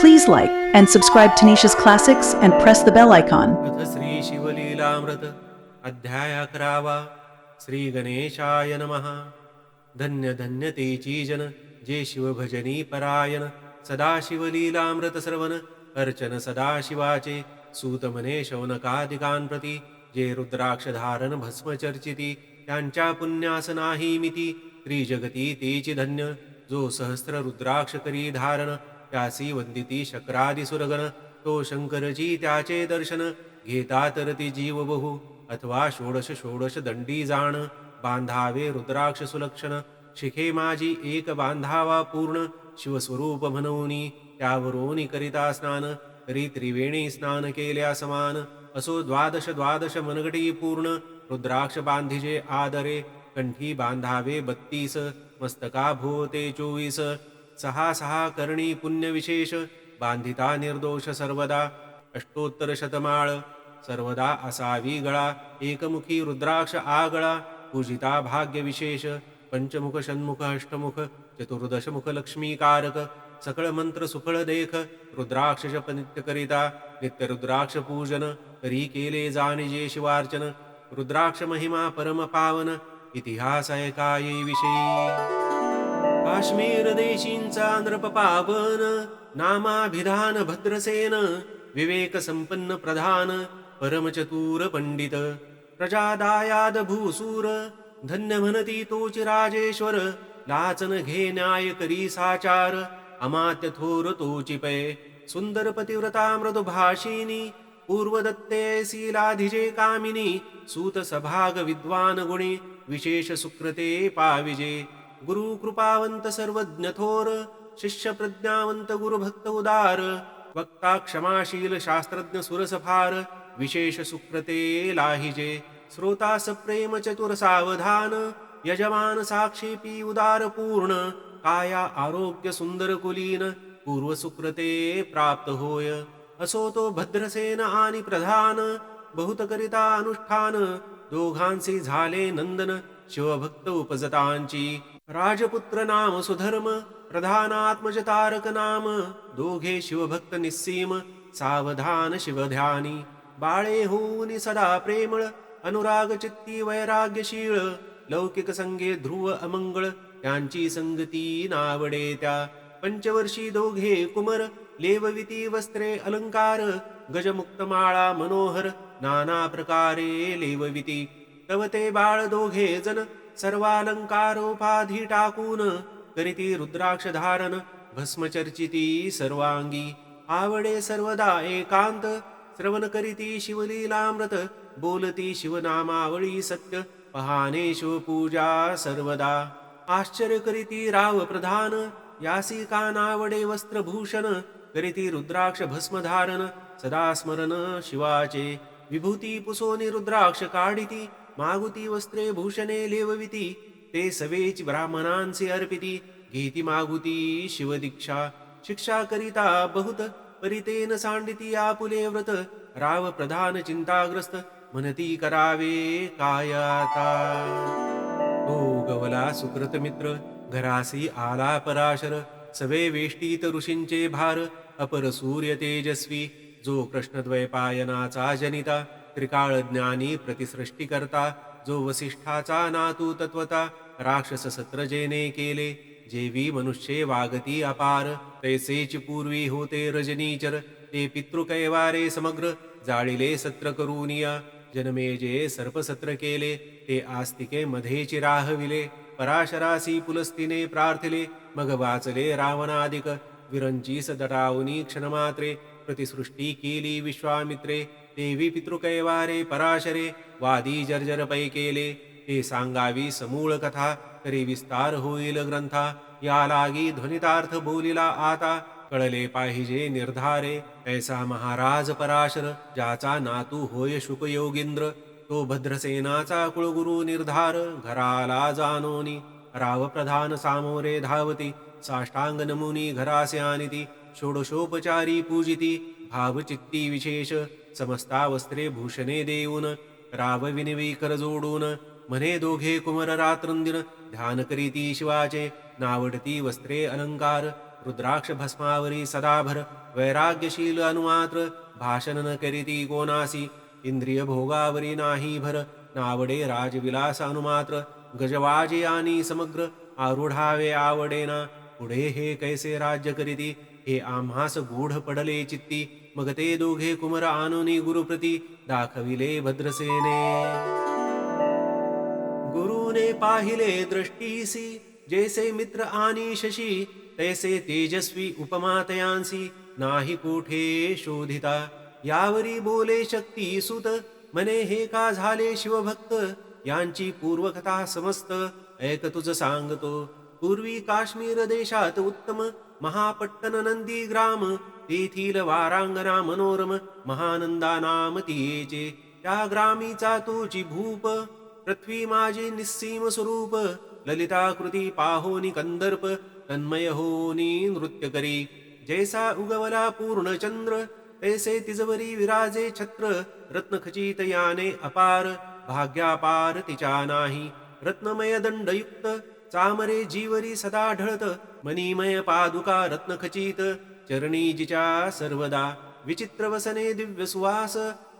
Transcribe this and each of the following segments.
Please like and subscribe to Nisha's Classics and press the bell icon. अथ श्री शिवलीलामृत अध्याय अकरावा श्री गणेशाय नमः धन्य धन्य तेची जन जे शिवभजनी परायण सदा शिवलीलामृत श्रवण अर्चन सदा शिवाचे सूत म्हणे शौनकादिकान् प्रती जे रुद्राक्ष धारण भस्म चर्चिती त्यांच्या पुण्यास नाही मिती त्रिजगती तेची धन्य जो सहस्र रुद्राक्ष करी धारण त्यासी वंदिती शक्रादी सुरगण तो शंकरजी त्याचे दर्शन घेता तर ती जीव बहु अथवा षोडश षोडश दंडी जाण बांधावे रुद्राक्ष सुलक्षण शिखे माझी एक बांधावा पूर्ण शिवस्वरूप म्हणूनी त्यावरोनी करिता स्नान तरी त्रिवेणी स्नान केल्या समान असो द्वादश द्वादश मनगटी पूर्ण रुद्राक्ष बांधिजे आदरे कंठी बांधावे बत्तीस मस्तकाभूते चोवीस सहा सहा करणी पुण्यविशेष। बांधिता निर्दोष सर्वदा। अष्टोत्तर शतमाळ सर्वदा असावी गळा। एकमुखी रुद्राक्ष आगळा। पूजिता भाग्यविशेष। पंचमुख षण्मुख अष्टमुख। चतुर्दशमुख लक्ष्मीकारक। सकळ मंत्र सुफळ देख। रुद्राक्ष जप नित्यकरिता। नित्यरुद्राक्ष पूजन। करी केले जाणिजे शिवार्चन। रुद्राक्ष महिमा परम पावन। इतिहास ऐकाये विषयी काश्मीर देशींचा नृप पावन नामाभिधान भद्रसेन विवेक संपन्न प्रधान परमचतुर पंडित प्रजादायाद भूसूर धन्य म्हणती तोच राजेश्वर लाचन घे न्याय करी साचार अमात्य थोर तोची पै सुंदर पतिव्रता मृदुभाषिनी पूर्वदत्ते शीलाधिजे कामिनी सूत सभाग विद्वान गुणी विशेष सुकृते पाविजे गुरुकृपावंत सर्वज्ञथोर शिष्य प्रज्ञावंत गुरुभक्त उदार वक्ता क्षमाशील शास्त्रज्ञ सुरसफार विशेष सुकृते लाहिजे। श्रोता सप्रेम चतुर सावधान यजमान साक्षेपी उदार पूर्ण काया आरोग्य सुंदर कुलीन पूर्व सुकृते प्राप्त होय। असो तो भद्रसेन आणि प्रधान बहुत करिता अनुष्ठान दोघांचे झाले नंदन शिवभक्त उपजतांची. राजपुत्र नाम सुधर्म प्रधानात्मज तारक नाम. दोघे शिवभक्त निस्सीम सावधान शिवध्यानी. बाळे होऊन सदा प्रेमळ अनुराग चित्ती वैराग्यशीळ. लौकिक संगे ध्रुव अमंगळ त्यांची संगती नावडे त्या पंचवर्षी दोघे कुमर लेवविती वस्त्रे अलंकार. गजमुक्त माळा मनोहर नाना प्रकारे लेवविती. तव ते बाळ दोघे जण सर्वालंकारोपाधी टाकून करीती रुद्राक्ष धारण भस्मचर्चिती सर्वांगी. आवडे सर्वदा एकांत श्रवण करीती शिवलीलामृत बोलती शिवनामावळी सत्य पहाने शिवपूजा सर्वदा. आश्चर्य करीती राव प्रधान यासी कानावडे वस्त्रभूषण करीती रुद्राक्ष भस्मधारण सदा स्मरण शिवाचे. विभूती पुसोनी रुद्राक्ष काढिती मागुती वस्त्रे भूषणे लेवविती ते सवेच ब्राह्मणांसे अर्पिती घेती मागुती शिवदीक्षा शिक्षा करिता बहुत परितेन सांडिती आपुले व्रत राव प्रधान चिंताग्रस्त म्हणती करावे काय आता गवला सुकृत मित्र घरासी आला पराशर सवे वेष्टीत ऋषींचे भार अपर सूर्य तेजस्वी जो कृष्णद्वैपायनाचा जनिता त्रिकाळ ज्ञानी प्रतिसृष्टी करता जो वसिष्ठाचा नातू तत्वता राक्षस सत्रजेने केले जेवी मनुष्ये वागती अपार तैसेच पूर्वी होते रजनीचर ते पितृकैवारे समग्र जाळिले सत्र करूनिया जनमे जे सर्पसत्र केले ते आस्तिके मध्येची राहविले पराशरासी पुलस्तिने प्रार्थिले मग वाचले रावणादिक विरंची सदटावनी क्षणमात्रे प्रतिसृष्टी केली विश्वामित्रे देवी पितृकैवारे पराशरे वादी जर्जर पै केले ते सांगावी समूळ कथा तरी विस्तार होईल ग्रंथा। या लागी ध्वनितार्थ बोलिला आता कळले पाहिजे निर्धारे। ऐसा महाराज पराशर ज्याचा नातू होय शुकयोगींद्र तो भद्रसेनाचा कुळगुरु निर्धार घराला जानोनी राव प्रधान सामोरे धावती साष्टांग नमुनी घरासे आणिती। षोडशोपचारी पूजिती भावचित्ती विशेष समस्ता वस्त्रे भूषणे देऊन राव विनवी जोडून म्हणे दोघे कुमर रात्रंदिन ध्यान करीती शिवाचे नावडती वस्त्रे अलंकार रुद्राक्ष भस्मावरी सदाभर वैराग्यशील अनुमात्र भाषण न करीती कोणासी इंद्रिय भोगावरी नाही भर नावडे राजविलास अनुमात्र गजवाजे आणि समग्र आरूढावे आवडेना पुढे हे कैसे राज्य करीती हे आम्हास गूढ पडले चित्ती मग ते दोघे कुमर आनोनी गुरुप्रती दाखविले भद्रसेने. गुरुने पाहिले दृष्टीसी जैसे मित्र आणि शशी तैसे तेजस्वी उपमातयांसी नाही कुठे शोधिता यावरी बोले शक्ती सुत मने हे का झाले शिवभक्त यांची पूर्वकथा समस्त ऐक तुझ सांगतो पूर्वी काश्मीर देशात उत्तम महापट्टन नंदी ग्राम तेथील वारांगना मनोरम महानंदा नाम तियेचे त्या ग्रामीचा तोची भूप पृथ्वी माझे निस्सीम स्वरूप ललिताकृती पाहोनी कंदर्प तन्मय होनी नृत्य करी जैसा उगवला पूर्ण चंद्र तैसे तिजवरी विराजे छत्र रत्नखचित याने अपार भाग्यापार तिच्या नाही रत्नमय दंडयुक्त चामरे जीवरी सदा ढळत मनीमय पादुका रत्नखचित चरणी सर्वदा विचित्र वसने दिव्य सुवास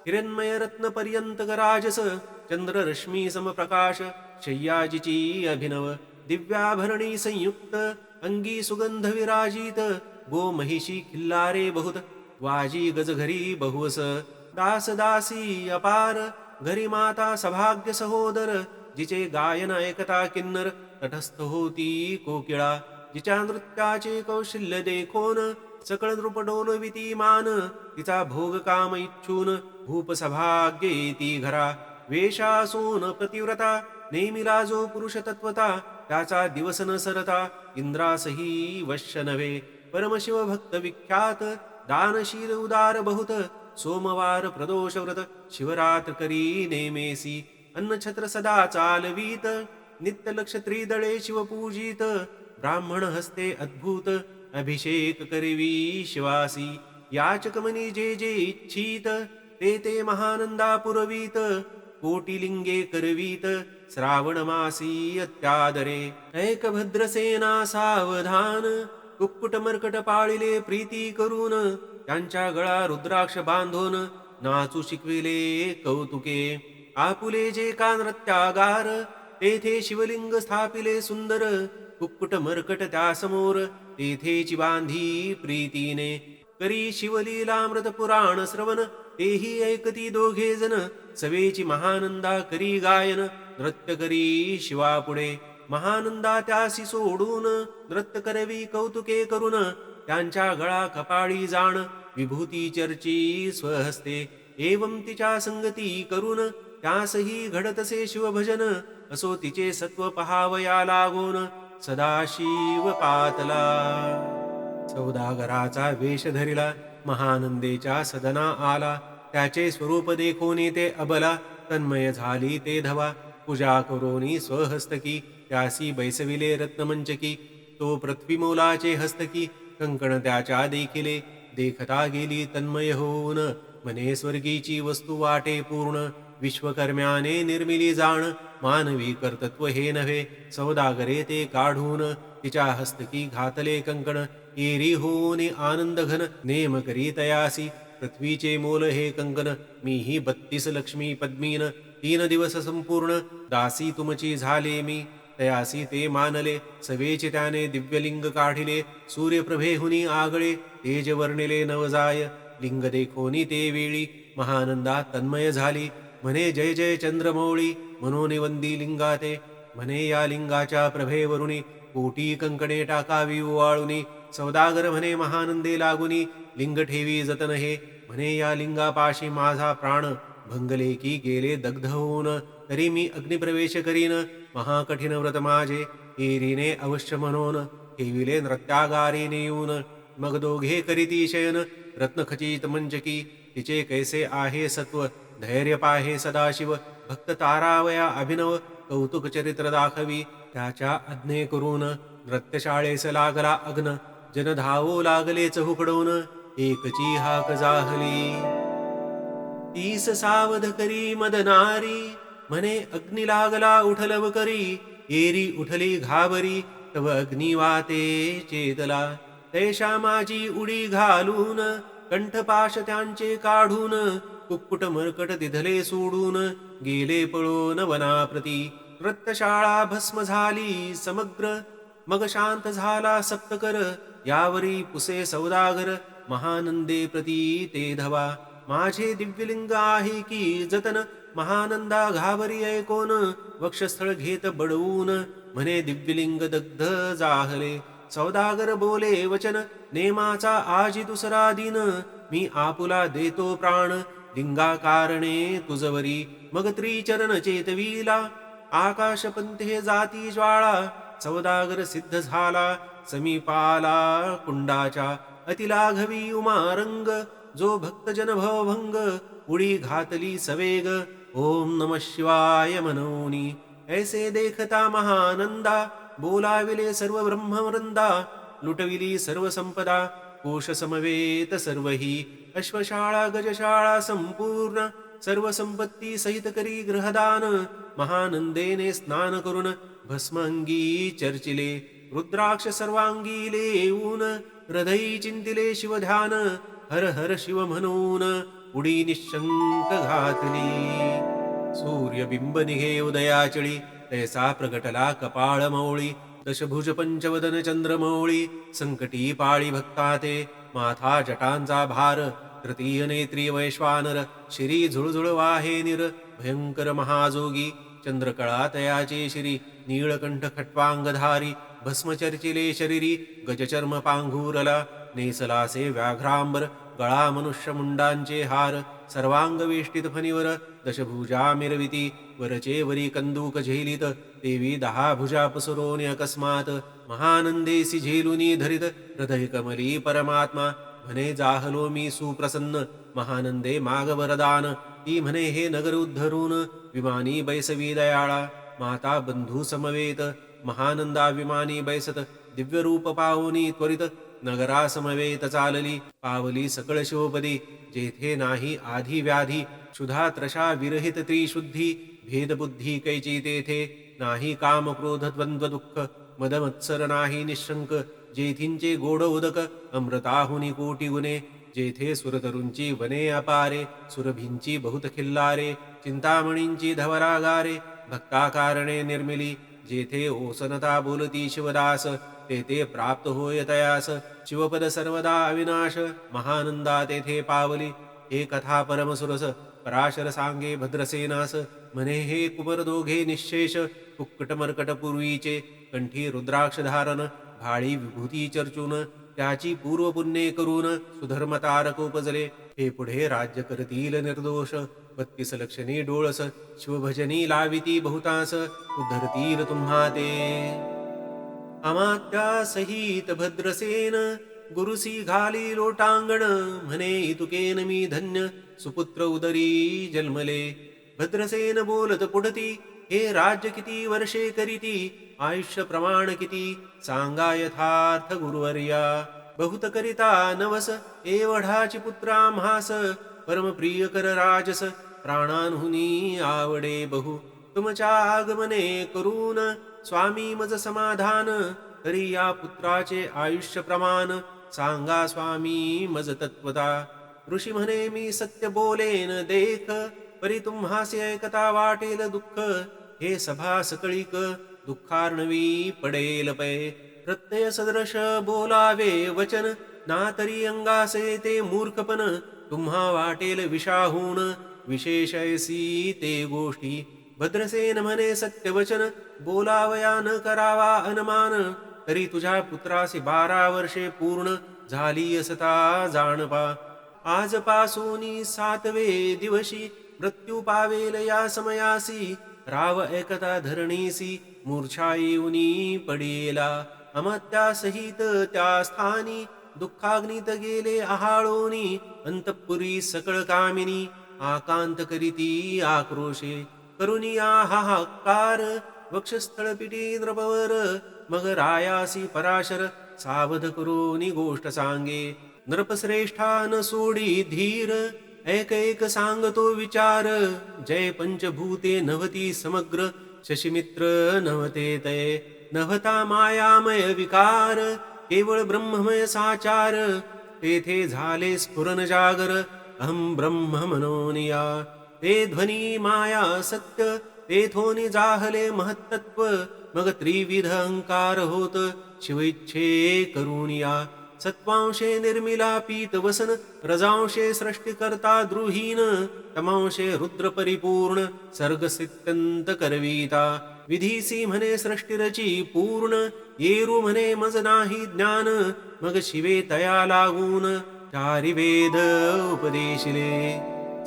हिरण्मय रत्न पर्यंत गराजस चंद्र रश्मी समप्रकाश शय्याजिची अभिनव दिव्याभरणी संयुक्त अंगी सुगंध विराजित गो महिषी खिल्लारे बहुत वाजी गजघरी बहुवस दास दासी अपार घरी माता सभाग्य सहोदर जिचे गायन ऐकता किन्नर तटस्थ होती कोकिळा जिच्या नृत्याचे कौशल्य देखोन सकळ नृपडोन वितीमान तिचा भोग काम इच्छून भूप सभाग्य घरा. वेशासून प्रतिव्रता नेमिला जो पुरुष तत्वता त्याचा दिवस न सरता इंद्रासही वश्य नव्हे. परमशिव भक्त विख्यात दानशील उदार बहुत सोमवार प्रदोष व्रत शिवरात्र करी नेमेसी. अन्नछत्र सदा चालवीत नित्य लक्ष त्रिदळे शिवपूजित ब्राह्मण हस्ते अद्भुत अभिषेक करवी शिवासी। याचक मनी जे जे इच्छित ते ते महानंदा पुरवीत कोटिलिंगे करवीत श्रावण मासी अत्यादरे। ऐक भद्रसेना सावधान कुक्कुट मर्कट पाळिले प्रीती करून त्यांच्या गळा रुद्राक्ष बांधून नाचू शिकविले कौतुके। आपुले जे का नृत्यागार तेथे शिवलिंग स्थापिले सुंदर कुक्कुट मर्कट त्यासमोर तेथेची बांधी प्रीतीने करी शिवलीलामृत पुराण श्रवण तेही ऐकती दोघे जण सवेची महानंदा करी गायन नृत्य करी शिवापुढे. महानंदा त्यासी सोडून नृत्य करवी कौतुके करून त्यांच्या गळा कपाळी जाण विभूती चर्ची स्वहस्ते एवं तिच्या संगती करून त्यासही घडतसे शिवभजन असो तिचे सत्व पहावया लागोन सदाशिव पातला. सौदागराचा वेश धरिला महानंदेच्या सदना आला. त्याचे स्वरूप देखोनी ते अबला तन्मय झाली ते धवा. पूजा करोनी स्वहस्तकी त्यासी बैसविले रत्नमंचकी. तो पृथ्वीमोलाचे हस्तकी कंकण त्याच्या देखिले. देखता गेली तन्मय होऊन मने स्वर्गीची वस्तू वाटे पूर्ण. विश्वकर्म्याने निर्मिली जाण मानवी कर्तत्व हे नव्हे सौदागरे ते काढून तिच्या हस्तकी घातले कंकण एरी होऊन आनंद घन नेम करी तयासी पृथ्वीचे मोल हे कंकण मी ही बत्तीस लक्ष्मी पद्मीन तीन दिवस संपूर्ण दासी तुमची झाले मी तयासी ते मानले सवेचे त्याने दिव्यलिंग काढिले सूर्यप्रभेहुनी आगळे तेज वर्णिले नवजाय लिंग देखोनी ते वेळी महानंदा तन्मय झाली म्हणे जय जय चंद्रमौळी मनोनिवंदी लिंगाते म्हणे या लिंगाच्या प्रभेवरुणी कोटी कंकणे टाकावी ओवाळुनी सौदागर म्हणे महानंदे लागुनी लिंग ठेवी जतन हे म्हणे या लिंगापाशी माझा प्राण भंगले की गेले दग्ध होऊन तरी मी अग्निप्रवेश करीन महाकठीण व्रत माझे एरीने अवश्य म्हणून ठेविले नृत्यागारीने येऊन मग दोघे करीती शयन रत्नखचित मंचकी तिचे कैसे आहे सत्व धैर्य पाहे सदाशिव भक्त तारावया अभिनव कौतुक चरित्र दाखवी त्याच्या आज्ञे करून नृत्यशाळेस लागला अग्न जन धावो लागलेच हुकडून एकची हाक जाहली. तीस सावध करी मदनारी म्हणे अग्नी लागला उठलव करी एरी उठली घाबरी तव अग्निवाते चेतला. तैशा माझी उडी घालून कंठपाश त्यांचे काढून कुक्कुट मरकट दिधले सोडून गेले पळून वनाप्रती रक्तशाळा भस्म झाली समग्र. मग शांत झाला सप्तकर. यावरी पुसे सौदागर. महानंदे प्रती ते धवा. माझे दिव्यलिंग आहे की जतन. महानंदा घाबरी ऐकोन वक्षस्थळ घेत बडवून. म्हणे दिव्यलिंग दग्ध जाहले सौदागर बोले वचन. नेमाचा आजी दुसरा दिन. मी आपुला देतो प्राण. लिंगा तुजवरी तुझवरी मग त्रिचरण चेतवीला आकाश पंथे जाती ज्वाळा सौदागर सिद्ध झाला समीपाला कुंडाच्या अतिलाघवी उमारंग जो भक्तजन भवभंग उडी घातली सवेग ओम नम शिवाय मनोनी ऐसे देखता महानंदा बोलाविले सर्व ब्रह्मवृंदा लुटविली सर्व संपदा कोश समवेत सर्वही अश्वशाळा गजशाळा संपूर्ण सर्व संपत्ती सहित करी ग्रहदान महानंदेने स्नान करून भस्मंगी चर्चिले रुद्राक्ष सर्वांगी लेऊन हृदयी चिंतिले शिवध्यान हर हर शिव म्हणून उडी निशंक घातली सूर्यबिंब निघे उदयाचळी तैसा प्रगटला कपाळ मौळी दशभुज पंचवदन चंद्रमौळी संकटी पाळी भक्ताते माथा जटांचा भार तृतीय नेत्री वैश्वानर शिरी झुळझुळ वाहे निर भयंकर महाजोगी चंद्रकळा तयाचे शिरी नीळकंठ खट्वांगधारी भस्मचर्चिले शरीरी गजचर्म पांघूरला नेसलासे व्याघ्रांबर गळा मनुष्य मुंडांचे हार सर्वांग वेष्टित फणीवर दशभुजा मिरविती वरचे वरी कंदूक झेलित देवी दहा भुजा पसरोनी अकस्मात महानंदेसी झेलुनी धरित हृदय कमली परमात्मा। म्हणे जाहलो मी सुप्रसन्न महानंदे माग वरदान ती म्हणे हे नगर उद्धरून विमानी बैसवी दयाळा। माता बंधू समवेत महानंदा विमानी बैसत दिव्य रूप पाहुनी त्वरित नगरा समवेत चालली। पावली सकळ शिवपदी जेथे नाही आधी व्याधी। क्षुधा त्रशा विरहित त्रिशुद्धी भेदबुद्धी कैची तेथे। नाही काम क्रोध द्वंद्व दुःख मदमत्सर नाही निशंक जेथींचे गोड उदक अमृताहुनी कोटी गुणे जेथे सुरतरुंची वने अपारे सुरभींची बहुत खिल्लारे चिंतामणींची धवरागारे भक्ताकारणे निर्मिली जेथे ओसनता बोलती शिवदास तेथे प्राप्त होय तयास शिवपद सर्वदा अविनाश महानंदा तेथे पावली हे कथा परमसुरस पराशर सांगे भद्रसेनास म्हणे हे कुबर दोघे निशेष कुक्कट मर्कट पूर्वीचे कंठी रुद्राक्ष धारण भाळी विभूती चर्चून त्याची पूर्वपुण्ये करून सुधर्म तारक उपजले हे पुढे राज्य करतील निर्दोष. बत्तीस लक्षणी डोळस शिवभजनी लाविती बहुतास उद्धरतील तुम्हा ते. अमात्या सहित भद्रसेन गुरुसी घाली लोटांगण म्हणे इतुकेन मी धन्य सुपुत्र उदरी जन्मले. भद्रसेन बोलत पुढती हे राज्य किती वर्षे करीती आयुष्य प्रमाण किती सांगा यथार्थ गुरुवर्या बहुत करिता नवस एवढाची पुत्रा म्हास परमप्रिय कर राजस प्राणांहुनी आवडे बहु तुमच्या आगमने करून स्वामी मज समाधान तरी या पुत्राचे आयुष्य प्रमाण सांगा स्वामी मज तत्वता ऋषी म्हणे मी सत्य बोलेन देख परी तुम्हासे ऐकता वाटेल दुःख हे सभा सकळीक दुःखार्णवी पडेल पै। प्रत्यय सदृश बोलावे वचन ना तरी अंगासे ते मूर्खपण तुम्हा वाटेल विषाहून विशेषयसी ते गोष्टी। भद्रसेन म्हणे सत्यवचन बोलावया न करावा अनमान तरी तुझ्या पुत्रासी बारा वर्षे पूर्ण झाली असता जाणपा। आजपासून सातवे दिवशी मृत्यू पावेल या समयासी राव एकता धरणीसी मूर्छा येऊनी पडेला। अमत्या सहित त्या स्थानी दुःखाग्नीत गेले आहाळोनी अंतपुरी सकळ कामिनी आकांत करीती आक्रोशे। करुनिया आहाकार वक्षस्थळ पिटी नृपवर मग रायासी पराशर सावध करोनी गोष्ट सांगे। नृपश्रेष्ठा न सोडी धीर एक एक सांगतो विचार जय पंचभूते नवती समग्र शशिमित्र नवते तय. नवता मायामय विकार केवळ ब्रह्ममय साचार तेथे झाले स्फुरण जागर अहम ब्रह्म मनोनिया. ते ध्वनी माया सत्य तेथोनी जाहले महत्तत्व मग त्रिविध अहंकार होत शिवइच्छे करुणिया. सत्वांशे निर्मिला पीत वसन रजांशे सृष्टिकर्ता द्रुहीन तमांशे रुद्र परिपूर्ण सर्ग सित्यंत करविता। विधीसी म्हणे सृष्टिरची पूर्ण येरू म्हणे मज नाही ज्ञान मग शिवे तया लागून चारी वेद उपदेशिले।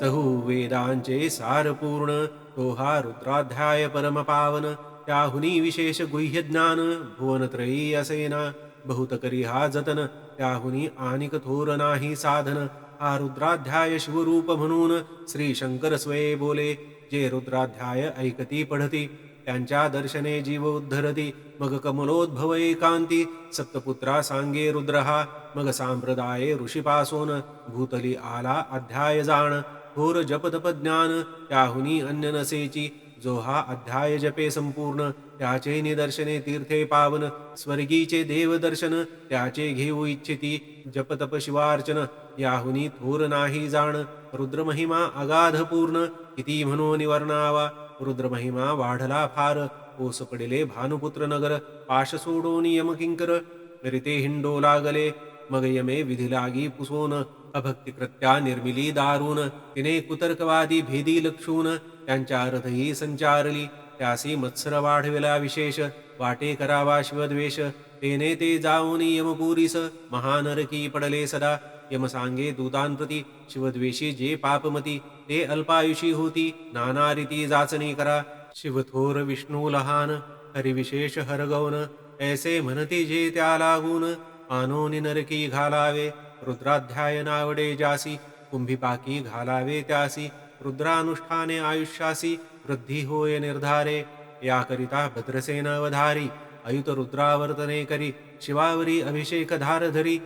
चहु वेदांचे सार पूर्ण तो हा रुद्राध्याय परम पावन त्याहुनी विशेष गुह्य ज्ञान भुवनत्रयी असेना। बहुत करी हा जतन. त्याहुनी आणिक थोर नाही साधन. हा रुद्राध्याय शिवरूप म्हणून श्री शंकर स्वये बोले. जे रुद्राध्याय ऐकती पढती त्यांच्या दर्शने जीव उद्धरती. मग कमलोद्भव एकांती सप्तपुत्रा सांगे रुद्रहा. मग सांप्रदाय ऋषीपासून भूतली आला अध्याय जाण. थोर जपतप ज्ञान त्याहुनी अन्य नसेची. जो हा अध्याय जपे संपूर्ण. त्याचे निदर्शने तीर्थे पावन स्वर्गीचे देवदर्शन त्याचे घेऊ इच्छिती जपतप शिवार्चन याहुनी थोर नाही जाण रुद्रमहिमा अगाध पूर्ण किती म्हणू वर्णावा रुद्रमहिमा वाढला फार ओस पडिले भानुपुत्र नगर पाश सोडो नियम किंकर रिते हिंडो लागले मग यमे विधी लागी पुसोन अभक्ती कृत्या निर्मिली दारुण तिने कुतर्कवादी भेदी लक्षून त्यांच्या अर्थही संचारली त्यासी मत्सर वाढविला विशेष वाटे करावा शिवद्वेष. तेने ते जाऊन यमपुरीस महानरकी पडले सदा. यम सांगे दूतांप्रती शिवद्वेषी जे पापमती ते अल्पायुषी होती. नाना रीती जाचणी करा. शिवथोर विष्णू लहान हरिविशेष हरगौन ऐसे म्हणते जे त्या लागून पानोनी नरकी घालावे. रुद्राध्याय नावडे जासी कुंभिपाकी घालावे त्यासी. रुद्रानुष्ठाने आयुष्यासी. वृद्धी होय निर्धारे याकरिता भद्रसेन अवधारी अयुत रुद्रावर्तने करी शिवावरी अभिषेक धारधरी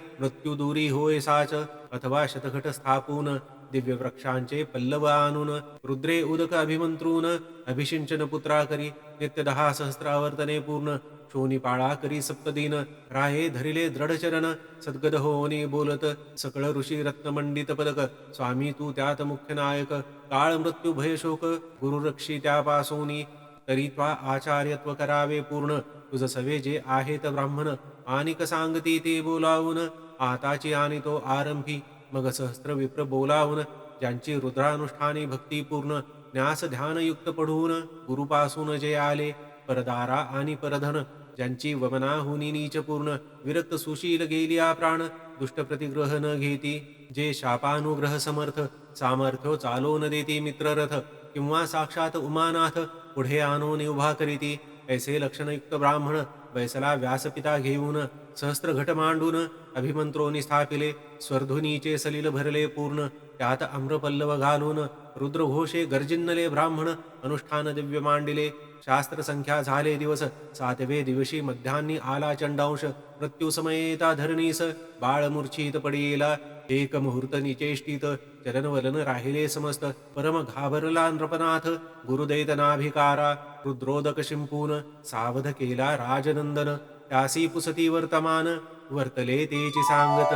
दूरी होय साच अथवा शतघट स्थापून दिव्य वृक्षांचे पल्लव आणून रुद्रे उदक अभिमंत्रून अभिषिंचन पुत्रा करी नित्य दहा सहस्रावर्तने पूर्ण शोनिपाळा करी सप्तदीन राहे धरिले दृढचरण सद्गद होनी बोलत सकळ ऋषी रत्नमंडित पदक स्वामी तू त्यात मुख्य नायक काळ मृत्यू भयशोक गुरुरक्षी त्यापासोनी तरी त्वा आचार्यत्व करावे पूर्ण तुझ सवे जे आहेत ब्राह्मण आनिक सांगती ते बोलावून आताची आणि तो आरंभी मग सहस्त्र विप्र बोलावून ज्यांची रुद्रानुष्ठाने भक्तीपूर्ण न्यास ध्यानयुक्त पढून गुरुपासून जे आले परदारा आणि परधन त्यांची वमनाहुनी नीच पूर्ण विरक्त सुशील गेलिया प्राण दुष्ट प्रतिग्रह न घेती. जे शापानुग्रह समर्थ सामर्थ्य चालो न देती मित्ररथ. किंवा साक्षात उमानाथ पुढे आणून उभा करीती. ऐसे लक्षणयुक्त ब्राह्मण वैसला व्यासपिता घेऊन सहस्त्र घट मांडून अभिमंत्रोनी स्थापिले. स्वर्धुनीचे सलील भरले पूर्ण त्यात आम्रपल्लव घालून रुद्रघोषे गर्जिन्नले ब्राह्मण अनुष्ठान दिव्य मांडिले शास्त्रसंख्या झाले दिवस सातवे दिवशी मध्यान्नी आला चंडांश मृत्यूसमयेता धरणीस बाळमूर्छित पडिला एक मुहूर्त निचेष्टित चरणवलन राहिले समस्त परम घाबरला नृपनाथ गुरुदैतनाभिकारा रुद्रोदक शिंपून सावध केला राजनंदन त्यासी पुसती वर्तमान वर्तले तेची सांगत.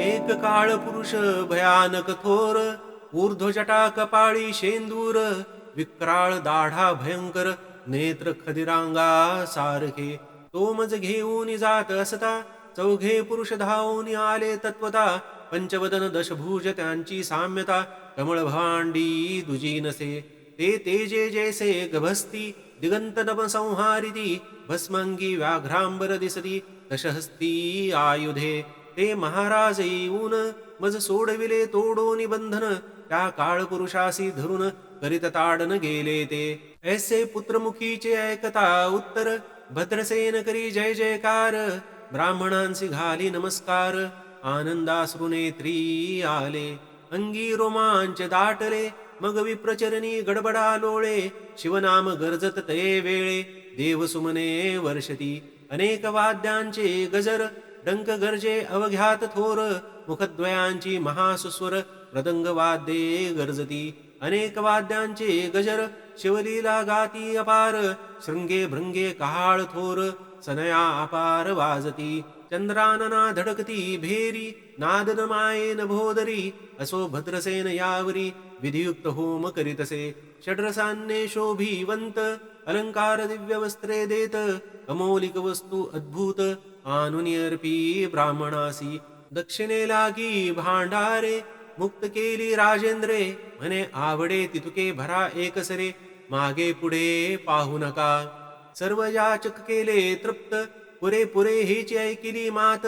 एक काळ पुरुष भयानक थोर ऊर्ध्वजटा कपाळी शेंदूर विक्राळ दाढा भयंकर नेत्र खदिरांगा सारखे. तो मज घेऊन जात असता चौघे पुरुष धावून आले तत्वता. पंचवदन दशभुज त्यांची साम्यता कमळ भांडी दुजी नसे. ते तेजे जैसे गभस्ती दिगंत नभ संहारिती भस्मंगी व्याघ्रांबर दिसती दशहस्ती आयुधे. ते महाराज येऊन मज सोडविले तोडो बंधन त्या काळ पुरुषासी धरून करीत ताडन गेले ते. ऐसे पुत्रमुखीचे ऐकता उत्तर. भद्रसेन करी जय जयकार. ब्राह्मणांसी घाली नमस्कार. आनंदाश्रुनेत्री आले. अंगी रोमांच दाटले. मग विप्रचरणी गडबडा लोळे. शिवनाम गरजत ते वेळे. देवसुमने वर्षती. अनेक वाद्यांचे गजर. डंक गरजे अवघ्यात थोर. मुखद्वयांची महासुस्वर. मृदंग वाद्ये गरजती। अनेक वाद्यांचे गजर शिवलीला गाती अपार। शृंगे भृंगे कहाळ थोर सनया अपार वाजती। चंद्रानना धडकती भेरी नादन मायेन भोदरी। असो भद्रसेन यावरी विधियुक्त होम करीतसे। षड्रसान्ने शोभिवंत अलंकार दिव्य वस्त्रे देत। अमौलिक वस्तू अद्भुत आनुनी अर्पी ब्राह्मणासी। दक्षिणे लागी भांडारे मुक्त केली राजेंद्रे म्हणे आवडे तितुके भरा एकसरे मागे पुढे पाहू नका सर्व याचक केले तृप्त पुरे पुरे हेची ऐकिली मात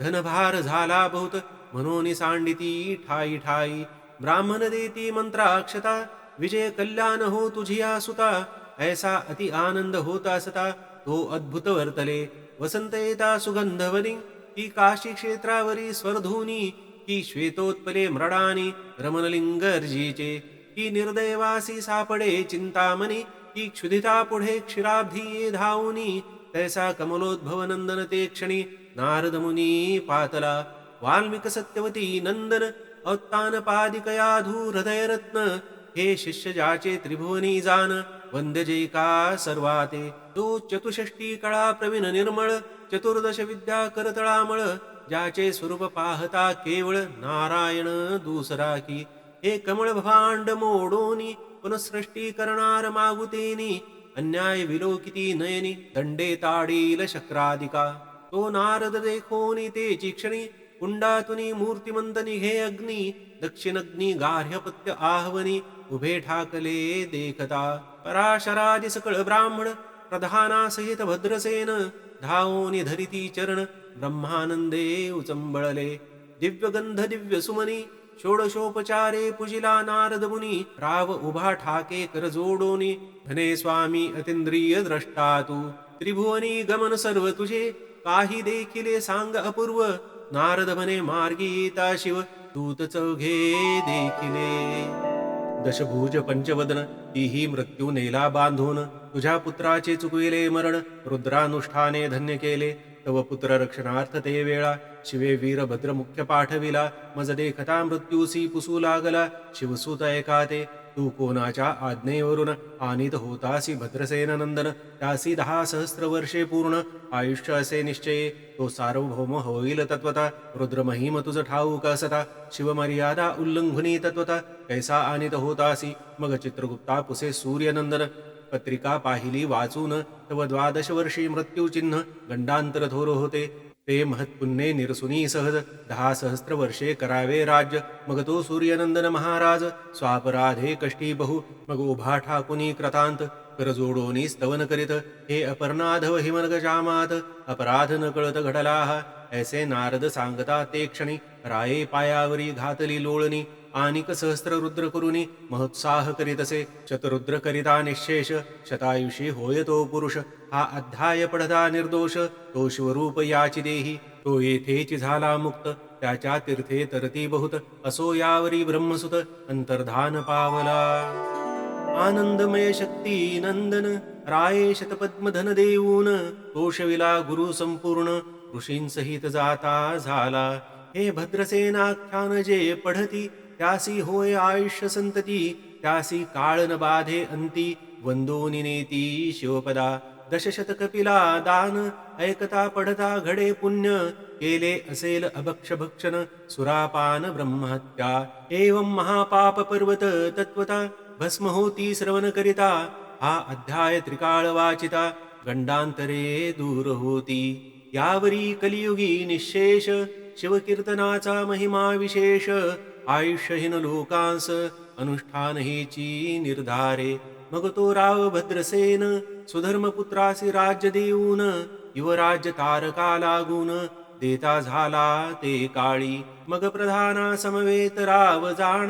धनभार झाला बहुत म्हणून सांडिती ठाई ठाई ब्राह्मण देती मंत्राक्षता विजय कल्याण हो तुझिया सुता ऐसा अति आनंद होता सता तो अद्भुत वर्तले वसंत येता सुगंधवनी ती काशी क्षेत्रावरी स्वरधुनी की श्वेतोत्पले मृडानी रमणलिंगर्जीचे की निर्दैवासी सापडे चिंतामणी की क्षुधिता पुढे क्षीराब्धी धावुनी तैसा कमलोद्भव नंदन ते क्षणी नारद मुनी पातला वाल्मिक सत्यवती नंदन औत्तान पादिकयाधू हृदयरत्न हे शिष्य जाचे त्रिभुवनी जान वंद्य सर्वाते तो चतुष्टी कळा प्रवीण निर्मळ चतुर्दश विद्या करतळामळ ज्याचे स्वरूप पाहता केवळ नारायण दुसरा की. हे कमळ भांड मोडोनी पुनसृष्टी करणार मागुतेनी अन्याय विलोकिती नयनी दंडे ताडील शक्रादिका. तो नारद देखोनी ते चिक्षणी कुंडातुनी मूर्तिमंत निघे अग्नी दक्षिणग्नी गार्हपत्य आहवनी उभे ठाकले देखता. पराशरादि सकळ ब्राह्मण प्रधानासहित भद्रसेन धावोनी धरिती चरण ब्रह्मानंदे उचंबळले दिव्यगंध दिव्य सुमनी षोडशोपचारे पुजिला नारद मुनी राव उभा ठाके कर जोडोनी धने स्वामी अतिंद्रिय द्रष्टा तू त्रिभुवनी गमन सर्व तुझे काही देखिले सांग अपूर्व नारद म्हणे मार्गी शिव दूत चौघे देखिले. दशभुज पंचवदन तीही मृत्यू नेला बांधून तुझ्या पुत्राचे चुकविले मरण रुद्रानुष्ठाने धन्य केले तव पुत्र रक्षणार्थ ते वेळा। शिवे वीरभद्र मुख्य पाठविला मज देखता मृत्यूसी पुसू लागला शिवसूत एका ते तू कोणाच्या आज्ञेवरून आनित होतासी भद्रसेन नंदन त्यासी दहा सहस्र वर्षे पूर्ण आयुष्य असे निश्चये तो सार्वभौम होईल तत्वता रुद्रमहिम तुझ ठाऊक असता शिवमर्यादा उल्लंघुनी तत्वता कैसा आनित होतासी मग चित्रगुप्ता पुसे सूर्यनंदन पत्रिका पाहिली वाचून तव द्वादश वर्षी मृत्यूचिन्ह गंडांतर थोर होते. ते महत्पुण्ये निरसुनी सहज. दहा सहस्र वर्षे करावे राज्य. मग तो सूर्यनंदन महाराज. स्वापराधे कष्टी बहु. मग उभा ठाकुनी क्रतांत. करजोडोनी स्तवन करीत. हे अपर्णाधव हिमनगजामात. अपराध न कळत घडला. ऐसे नारद सांगता ते क्षणी. राये पायावरी घातली लोळणी. आनिक सहस्त्र रुद्र करुनी महोत्साह करीतसे शतरुद्र करिता निशेष शतायुषी होय तो पुरुष। हा अध्याय पडता निर्दोष तो शिवरूप याची देही तो येथेची झाला मुक्त त्याच्या तीर्थे तरती बहुत। असो यावरी ब्रह्मसुत अंतर्धान पावला। आनंदमय शक्ती नंदन राये शतपद्मधन देऊन तोषविला गुरु संपूर्ण ऋषींसहित जाता झाला। हे भद्रसेनाख्यान जे पढती त्यासी होय आयुष्य संतती त्यासी काळ न बाधे अंती वंदोनी नेती शिवपदा. दशशत कपिला दान ऐकता पडता घडे पुण्य केले असेल अभक्ष भक्षण सुरापान ब्रह्महत्या. एवं महापाप पर्वत तत्वता भस्म होती श्रवण करिता हा अध्याय त्रिकाळ वाचिता गंडांतरे दूर होती. यावरी कलियुगी निशेष शिवकीर्तनाचा महिमा विशेष आयुष्यहीन लोकांस अनुष्ठान हेची निर्धारे. मग तो राव भद्रसेन सुधर्मपुत्रासी राज्य देऊन युवराज्य तारका लागून देता झाला ते काळी. मग प्रधाना समवेत राव जाण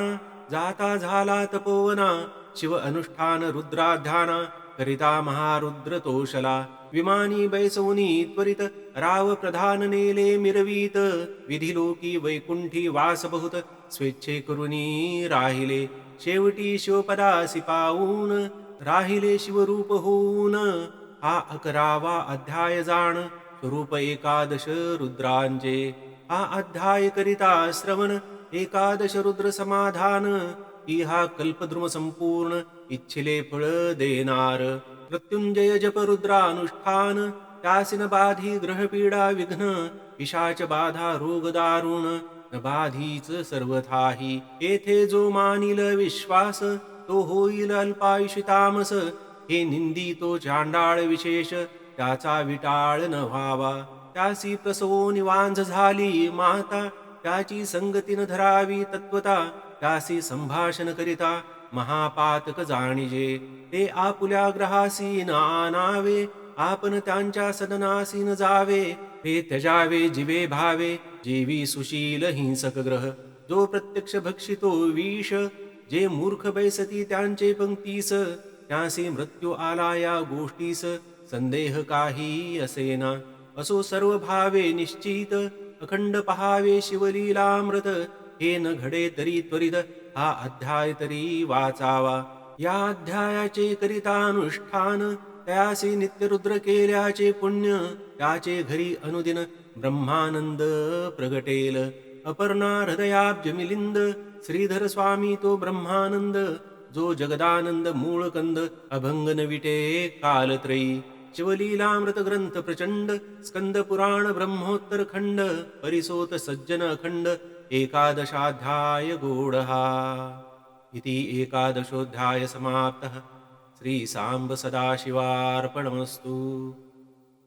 जाता झाला तपोवना शिव अनुष्ठान रुद्राध्याना करिता महारुद्र तोषला. विमानी बैसवनी त्वरित राव प्रधान नेले मिरवीत विधिलोकी वैकुंठी वास बहुत स्वेच्छे करुनी राहिले शेवटी शिवपदासी पाऊन राहिले शिवरूप होऊन. हा अकरावा अध्याय जाण स्वरूप एकादश रुद्रांचे हा अध्याय करिता श्रवण एकादश रुद्र समाधान. इहा हा कल्पद्रुम संपूर्ण इच्छिले फळ देणार. मृत्युंजय जप रुद्रानुष्ठान त्यासिन बाधी ग्रहपीडा विघ्न पिशाच बाधा रोग दारुण. बाधीच सर्वथाही. येथे जो मानिल विश्वास तो होईल अल्पायुषी तामस हे निंदी तो चांडाळ विशेष त्याचा विटाळ न व्हावा. त्यासी प्रसवो निवांझ झाली माता त्याची संगतीन धरावी तत्वता. त्यासी संभाषण करिता महापातक जाणीजे. ते आपुल्या ग्रहासी न आणावे आपण त्यांच्या सदनासी न जावे. हे त्यजावे जीवे भावे. जेवी सुशील हिंसक ग्रह जो प्रत्यक्ष भक्षितो विष जे मूर्ख बैसती त्यांचे पंक्तीस त्यासी मृत्यू आला या गोष्टीस संदेह काही असेना. असो सर्व भावे निश्चित अखंड पहावे शिवलीलामृत हे न घडे तरी त्वरित हा अध्याय तरी वाचावा. या अध्यायाचे करितानुष्ठान त्यासी नित्यरुद्र केल्याचे पुण्य त्याचे घरी अनुदिन ब्रह्मानन्द प्रगटेल। अपर्णा हृदयाब्जमिलिन्द श्रीधर स्वामी तो ब्रह्मानन्द जो जगदानन्द मूळकन्द अभङ्गन विटे कालत्रयी। शिवलीलामृतग्रन्थ प्रचण्ड स्कन्द पुराण ब्रह्मोत्तरखण्ड परिसोत सज्जन अखण्ड एकादशाध्याय गूढः इति एकादशोऽध्याय समाप्तः। श्री सदाशिवार्पणमस्तु।